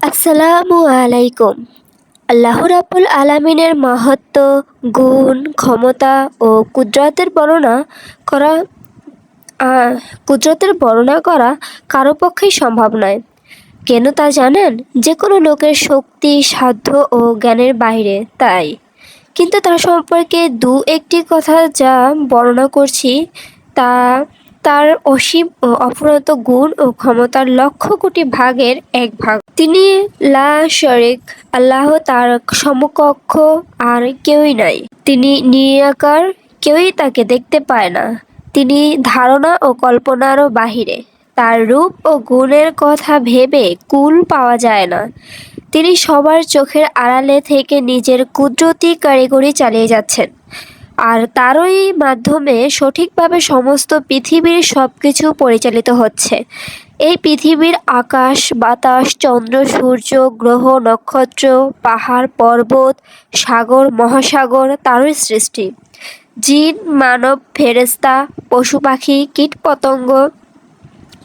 আসসালামু আলাইকুম। আল্লাহ রাব্বুল আলামিনের মাহাত্ম, গুণ, ক্ষমতা ও কুদরতের বর্ণনা করা কুদরতের বর্ণনা করা কারও পক্ষেই সম্ভব নয়। কেন তা জানেন? যে কোনো লোকের শক্তি, সাধ্য ও জ্ঞানের বাইরে, তাই। কিন্তু তার সম্পর্কে দু একটি কথা যা বর্ণনা করছি, তা তার অসীম ও অফুরন্ত গুণ ও ক্ষমতার লক্ষ কোটি ভাগের এক ভাগ। তিনি লা শরিক, আল্লাহ তার সমকক্ষ আর কেউই নাই। তিনি নিরাকার, কেউই তাকে দেখতে পায় না। তিনি ধারণা ও কল্পনারও বাহিরে। তার রূপ ও গুণের কথা ভেবে কুল পাওয়া যায় না। তিনি সবার চোখের আড়ালে থেকে নিজের কুদরতি কারিগরি চালিয়ে যাচ্ছেন। আর তারই মাধ্যমে সঠিকভাবে সমস্ত পৃথিবীর সব কিছু পরিচালিত হচ্ছে। এই পৃথিবীর আকাশ, বাতাস, চন্দ্র, সূর্য, গ্রহ, নক্ষত্র, পাহাড়, পর্বত, সাগর, মহাসাগর, তারই সৃষ্টি। জিন, মানব ফেরেস্তা পশু পাখি, কীটপতঙ্গ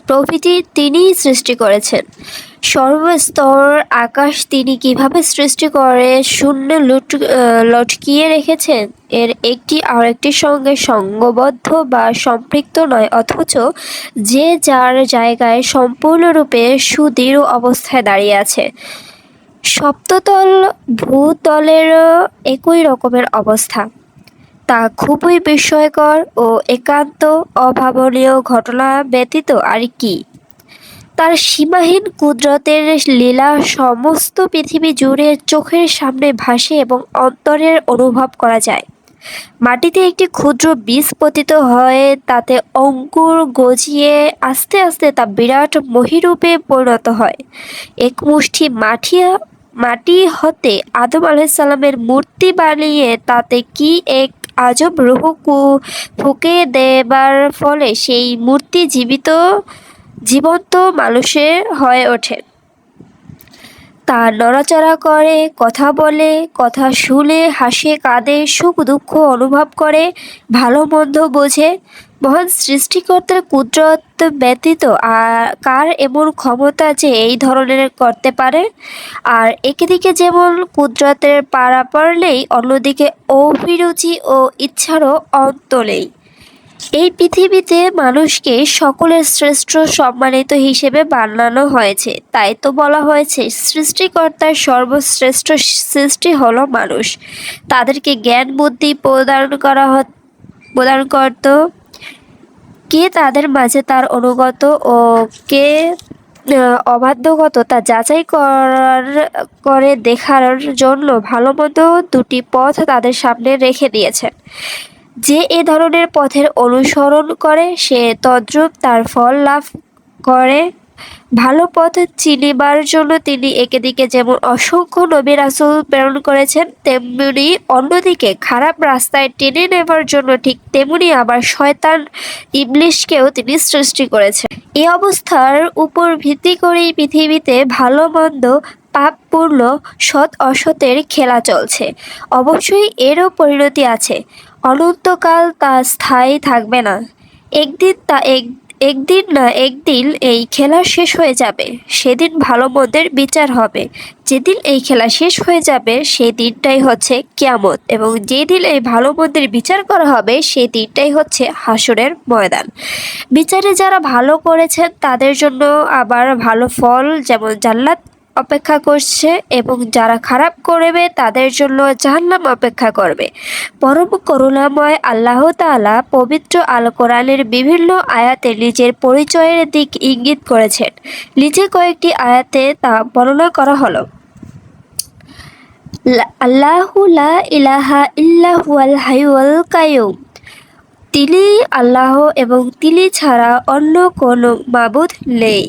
প্রভৃতি তিনিই সৃষ্টি করেছেন। সর্বস্তর আকাশ তিনি কীভাবে সৃষ্টি করে শূন্য লুট লটকিয়ে রেখেছেন? এর একটি আরেকটির সঙ্গে সঙ্গবদ্ধ বা সম্পৃক্ত নয়, অথচ যে যার জায়গায় সম্পূর্ণরূপে সুদৃঢ় অবস্থায় দাঁড়িয়ে আছে। সপ্ততল ভূতলেরও একই রকমের অবস্থা। তা খুবই বিস্ময়কর ও একান্ত অভাবনীয় ঘটনা ব্যতীত আর কি। তার সীমাহীন কুদরতের লীলা সমস্ত পৃথিবী জুড়ে চোখের সামনে ভাসে এবং অন্তরের অনুভব করা যায়। মাটিতে একটি ক্ষুদ্র বীজ পতিত হয়ে তাতে অঙ্কুর গজিয়ে আস্তে আস্তে তা বিরাট মহিরূপে পরিণত হয়। এক মুষ্টি মাঠিয়া মাটি হতে আদম আলাইসাল্লামের মূর্তি বানিয়ে তাতে কি এক আজব রুহ ফুঁকে দেবার ফলে সেই মূর্তি জীবিত জীবন্ত মানুষের হয়ে ওঠে। তা নড়াচড়া করে, কথা বলে, কথা শুনে, হাসে, কাঁদে, সুখ, দুঃখ অনুভব করে, ভালো, মন্দ বোঝে। মহান সৃষ্টিকর্তার কুদরত ব্যতীত কার এমন ক্ষমতা যে এই ধরনের করতে পারে? আর একদিকে যেমন কুদরতের পাড়া পড়লেই, অন্যদিকে অভিরুচি ও ইচ্ছারও অন্ত নেই। এই পৃথিবীতে মানুষকে সকলের শ্রেষ্ঠ সম্মানিত হিসেবে বানানো হয়েছে। তাই তো বলা হয়েছে, সৃষ্টিকর্তার সর্বশ্রেষ্ঠ সৃষ্টি হলো মানুষ। তাদেরকে জ্ঞান, বুদ্ধি প্রদান করা প্রদান করত। কে তাদের মাঝে তার অনুগত ও কে অবাধ্যগত তা যাচাই করার, করে দেখার জন্য ভালো মতো দুটি পথ তাদের সামনে রেখে দিয়েছেন। যে এ ধরনের পথের অনুসরণ করে, সে তদ্রূপ তার ফল লাভ করে। ভালো পথ চিনিবার জন্য তিনি একেদিকে যেমন অসংখ্য নবী রাসূল প্রেরণ করেছেন, তেমনি অন্যদিকে খারাপ রাস্তায় টেনে নেবার জন্য ঠিক তেমনি আবার শয়তান ইবলিশকেও তিনি সৃষ্টি করেছেন। এই অবস্থার উপর ভিত্তি করেই পৃথিবীতে ভালো মন্দ পাপ পূর্ণ সৎ অসতের খেলা চলছে। অবশ্যই এরও পরিণতি আছে। অনন্তকাল তা স্থায়ী থাকবে না। একদিন তা এক, একদিন না একদিন এই খেলা শেষ হয়ে যাবে। সেদিন ভালো মন্দের বিচার হবে। যেদিন এই খেলা শেষ হয়ে যাবে, সেই দিনটাই হচ্ছে কিয়ামত এবং যেদিন এই ভালো মন্দের বিচার করা হবে, সেই দিনটাই হচ্ছে হাসরের ময়দান। বিচারে যারা ভালো করেছেন, তাদের জন্য আবার ভালো ফল যেমন জান্নাত অপেক্ষা করছে এবং যারা খারাপ করবে তাদের জন্য জাহান্নাম অপেক্ষা করবে। পরম করুণাময় আল্লাহ তাআলা পবিত্র আল কোরআনের বিভিন্ন আয়াতে নিজের পরিচয়ের দিক ইঙ্গিত করেছেন। নিচে কয়েকটি আয়াতে তা বর্ণনা করা হলো। আল্লাহু ইলাহা ইল্লাহুয়াল হাইয়ুল কাইয়ুম। তিনি আল্লাহ এবং তিনি ছাড়া অন্য কোনো মাবুদ নেই।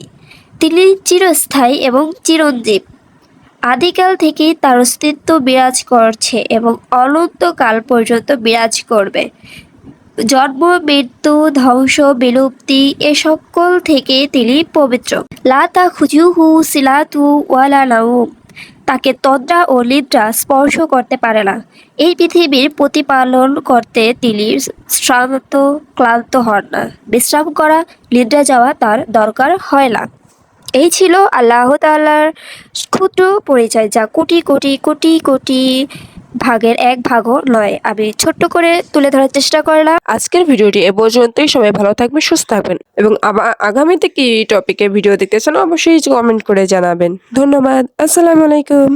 তিনি চিরস্থায়ী এবং চিরঞ্জীব। আদিকাল থেকেই তার অস্তিত্ব বিরাজ করছে এবং অনন্তকাল পর্যন্ত বিরাজ করবে। জন্ম, মৃত্যু, ধ্বংস, বিলুপ্তি, এ সকল থেকে তিনি পবিত্র। লাতা খুজুহু সিলাতু ওয়ালা নাউম তাকে তদ্রা ও নিদ্রা স্পর্শ করতে পারে না। এই পৃথিবীর প্রতিপালন করতে তিনি শ্রান্ত, ক্লান্ত হন না। বিশ্রাম করা, নিদ্রা যাওয়া তার দরকার হয় না। এই ছিল আল্লাহ তাল্লার ক্ষুদ্র পরিচয় যা কোটি কোটি কোটি কোটি ভাগের এক ভাগও নয়। আমি ছোট্ট করে তুলে ধরার চেষ্টা করলাম। আজকের ভিডিওটি এ পর্যন্তই। সবাই ভালো থাকবেন, সুস্থ থাকবেন এবং আগামীতে কি টপিকে ভিডিও দেখতে চান, অবশ্যই কমেন্ট করে জানাবেন। ধন্যবাদ। আসসালামু আলাইকুম।